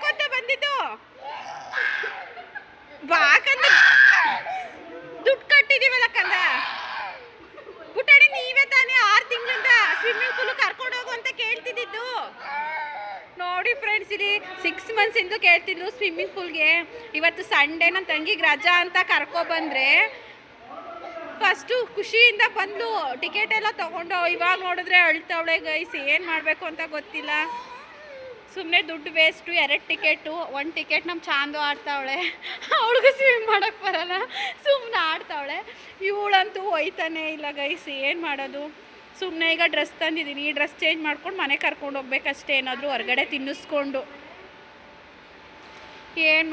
ನಡ್ಕೊಂತ ಬಂದಿದ್ದು. ಬಾಕಂದ ದುಡ್ಡು ಕಟ್ಟಿದೀವಲ್ಲ ಕಂದ. ಪುಟಾಣಿ ನೀವೇ ತಾನೇ ಆರು ತಿಂಗಳಿಂದ ಸ್ವಿಮ್ಮಿಂಗ್ ಪೂಲ್ ಕರ್ಕೊಂಡು ಹೋಗು ಅಂತ ಕೇಳ್ತಿದ್ದಿದ್ದು. ನೋಡಿ ಫ್ರೆಂಡ್ಸ್ ಇಲ್ಲಿ ಸಿಕ್ಸ್ ಮಂತ್ಸ್ ಇಂದು ಕೇಳ್ತಿದ್ಲು ಸ್ವಿಮ್ಮಿಂಗ್ ಪೂಲ್ಗೆ ಇವತ್ತು ಸಂಡೇ ನನ್ನ ತಂಗಿಗೆ ರಜಾ ಅಂತ ಕರ್ಕೊ ಬಂದ್ರೆ. ಫಸ್ಟು ಖುಷಿಯಿಂದ ಬಂದು ಟಿಕೆಟ್ ಎಲ್ಲ ತಗೊಂಡು ಇವಾಗ ನೋಡಿದ್ರೆ ಅಳ್ತವಳೆ ಗೈಸ್ ಏನು ಮಾಡಬೇಕು ಅಂತ ಗೊತ್ತಿಲ್ಲ. ಸುಮ್ಮನೆ ದುಡ್ಡು ವೇಸ್ಟು ಎರಡು ಟಿಕೆಟು ಒಂದು ಟಿಕೆಟ್ ನಮ್ಮ ಚಾಂದು ಆಡ್ತಾವಳೆ. ಅವಳಿಗೂ ಸ್ವಿಮ್ ಮಾಡೋಕ್ಕೆ ಬರಲ್ಲ. ಸುಮ್ಮನೆ ಆಡ್ತಾವಳೆ. ಇವಳಂತೂ ಒಯ್ತಾನೆ ಇಲ್ಲ ಗೈಸ್ ಏನು ಮಾಡೋದು? ಸುಮ್ಮನೆ ಈಗ ಡ್ರೆಸ್ ತಂದಿದ್ದೀನಿ. ಈ ಡ್ರೆಸ್ ಚೇಂಜ್ ಮಾಡ್ಕೊಂಡು ಮನೆ ಕರ್ಕೊಂಡು ಹೋಗ್ಬೇಕಷ್ಟೇ. ಏನಾದರೂ ಹೊರಗಡೆ ತಿನ್ನಿಸ್ಕೊಂಡು. ಏನು